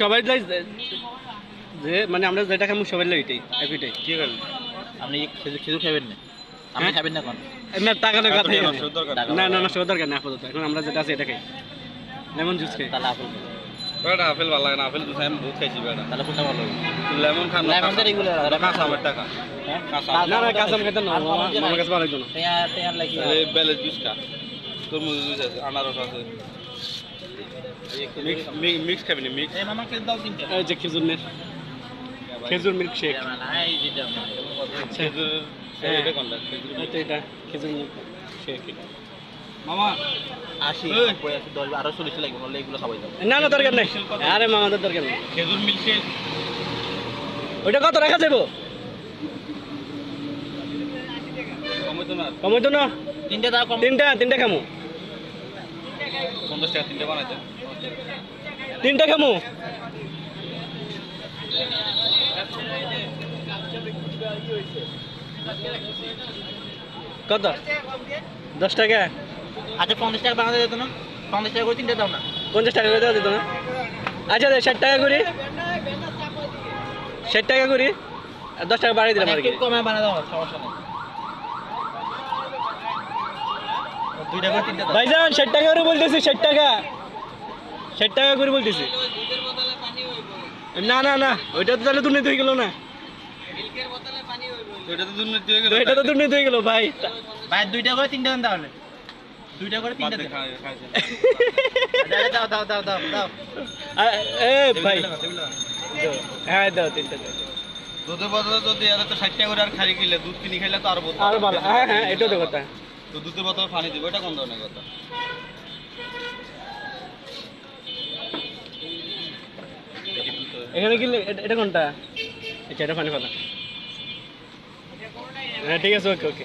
সবাই লাই যে মানে আমরা যেটা খামু সবাই লাই এটাই একটাই কি করবেন আপনি খেজুর খেজুর খাবেন না? আপনি হ্যাঁ? খাবেন না কোন না টাকা না। কথা না না না সব দরকার না আপাতত। এখন আমরা যেটা আছে এটা খাই। লেমন জুস খাই। তাহলে আপেল। বেটা আপেল ভালো লাগে না। আপেল দুধ আমি দুধ খাইছি বেটা। তাহলে কোনটা ভালো লেমন খান লেমন তো ওটা কাঁচা আমের টাকা। হ্যাঁ? না না তো কাঁচা। খেতে না। মামার কাছে ভালো লাগতো না তেয়ার তেয়ার লাগি এই বেলের জুস খা তরমুজ জুস আছে আনারস আছে। মিক্স মিক্স খাবি না মিক্স এই মামা কে দাও তিনটা। এই যে খেজুর নের খেজুর মিল্ক শেক। খেজুর হ্যাঁ। এটা খেজুর মিল্ক শেক মামা আশি আরও চল্লিশ লাগবে নাহলে এগুলো খাবাই যাবে। না না দরকার নাই। আরে মামাদের দরকার নেই। খেজুর মিল্কশেক ওইটা কত রাখা যাব না। কমই তো না? তিনটা দাও তিনটা তিনটা খামু। পঞ্চাশ টাকা তিনটে বানাইতে। তিনটা খামু? কত? দশ টাকা? আচ্ছা পঞ্চাশ টাকা বানাতে যেত না। পঞ্চাশ টাকা করে তিনটা দাও না। পঞ্চাশ টাকা করে দেওয়া যেত না? আচ্ছা দে, ষাট টাকা করি। ষাট টাকা করি। আর দশ টাকা বাড়িয়ে দিলাম আর কি। কমে বানা দাও সমস্যা নেই দুইটা করে তিনটা দাও ভাইজান ষাট টাকা করে বলতেছি ষাট টাকা। ষাট টাকা করে বলতেছি। না না না ওইটা তো তাহলে দুর্নীতি হয়ে গেল না। ওইটা তো দুর্নীতি হয়ে গেল এটা তো দুর্নীতি হয়ে গেল ভাই। ভাই দুইটা করে তিনটা দেন তাহলে। দুইটা করে তিনটা দেন। দাও দাও দাও দাও দাও। এ ভাই। হ্যাঁ দাও তিনটা দাও। দুধের বদলে যদি আর তো ষাট টাকা করে আর খাই কিনলে দুধ কিনে খাইলে তো আরও ভালো। হ্যাঁ হ্যাঁ এটাও তো কথা। তো দুধের বোতলে পানি দিব এটা কোন ধরনের কথা। এখানে কি এটা- কোনটা? আচ্ছা এটা পানি ফেলা। হ্যাঁ ঠিক আছে ওকে ওকে।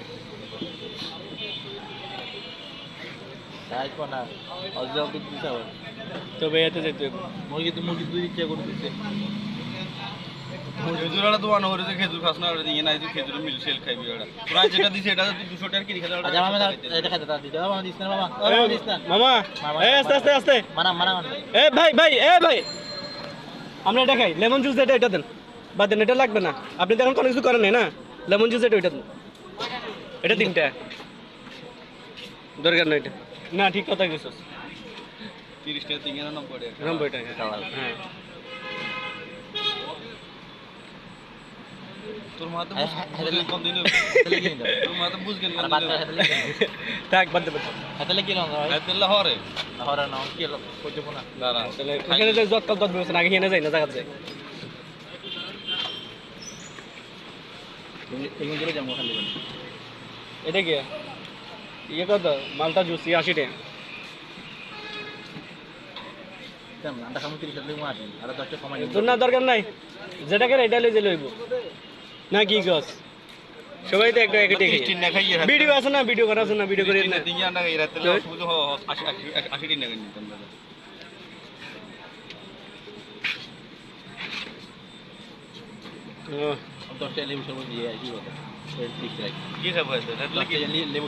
তবে এতে যেতে। মুরগি তো মুরগি দুধ ইচ্ছা করে দিতে খেজুর আলা দোয়ানো হয়েছে খেজুর খাস না দিয়ে নাই খেজুর মিল সেল খাইবি প্রায় যেটা দিছে এটা তুই দুশো টাকা কিনে খেলে আচ্ছা মামা এটা খাইতে দাও দিতে মামা দিস না মামা। মামা না। এ আস্তে আস্তে আস্তে। মানা মানা এ ভাই ভাই এ ভাই। আমরা এটা খাই লেমন জুস এটা এটা দেন। বাদ দেন এটা লাগবে না। আপনি তো এখন কোনো কিছু করেন না? লেমন জুস এটা ওইটা দেন। এটা তিনটা। দরকার নাই এটা। না ঠিক কথা কিছু তিরিশ টাকা তিন নব্বই টাকা। নব্বই টাকা। হ্যাঁ তোর মাথা হ্যাঁ, হ্যাঁ, বুঝ হ্যাঁ, কোন দিন হাতে লেগে দাও তোর মাথা বুঝকেন আর কোন বাদ দিন হাতে লেগে থাক বাদ দেবেন হাতে লেগে লঙ্কা ভাই হরে। হরে না কি না? দাঁড়া। তাহলে ওখানে যে যৎকাল তৎ ব্যবস্থা আগে এনে যাই না জায়গা যাই। এগুলো করে যাব খালি এটা কি? ইয়ে কত? মালটা জুস আশি টাকা। দরকার নাই। যেটা করে এটা লই যে লইব। না কি গছ সবাই তো একটা একটা ভিডিও আছে না ভিডিও করা আছে না ভিডিও করে না। দিন না এই রাতে তো? অসুবিধা আশি আশি টিন টাকা নিতাম দাদা। লেবু সরবত দিয়ে টাকা কি এটা লেবু